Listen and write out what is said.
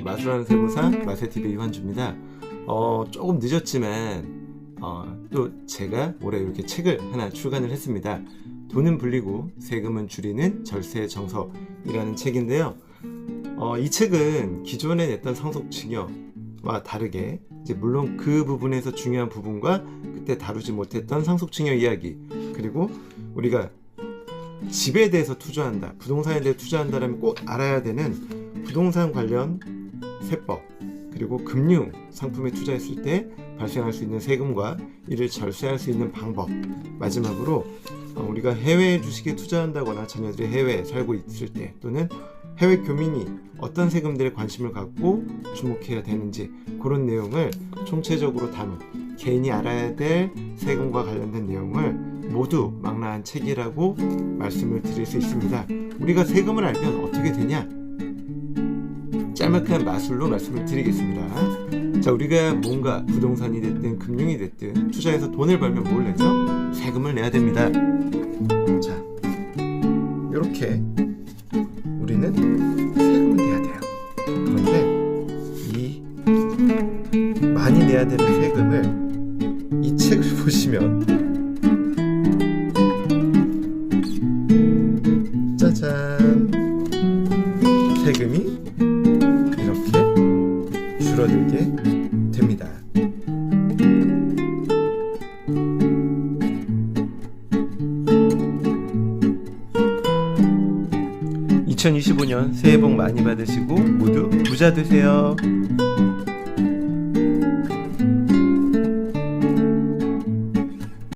마술하는 세무사 마세TV 이환주입니다. 어, 조금 늦었지만 어, 또 제가 올해 이렇게 책을 하나 출간을 했습니다. 돈은 불리고 세금은 줄이는 절세 정석이라는 책인데요. 어, 이 책은 기존에 냈던 상속증여와 다르게 이제 물론 그 부분에서 중요한 부분과 그때 다루지 못했던 상속증여 이야기 그리고 우리가 집에 대해서 투자한다, 부동산에 대해 투자한다라면 꼭 알아야 되는 부동산 관련 세법 그리고 금융 상품에 투자했을 때 발생할 수 있는 세금과 이를 절세할 수 있는 방법 마지막으로 어, 우리가 해외 주식에 투자한다거나 자녀들이 해외에 살고 있을 때 또는 해외 교민이 어떤 세금들에 관심을 갖고 주목해야 되는지 그런 내용을 총체적으로 담은 개인이 알아야 될 세금과 관련된 내용을 모두 망라한 책이라고 말씀을 드릴 수 있습니다. 우리가 세금을 알면 어떻게 되냐? 짤막한 마술로 말씀을 드리겠습니다. 자, 우리가 뭔가 부동산이 됐든 금융이 됐든 투자해서 돈을 벌면 뭘 내죠? 세금을 내야 됩니다. 자, 이렇게 우리는 세금을 내야 돼요. 그런데 이 많이 내야 되는 세금을 이 책을 보시면 짜잔 세금이 줄어들게 됩니다. (2025년) 새해 복 많이 받으시고 모두 부자 되세요.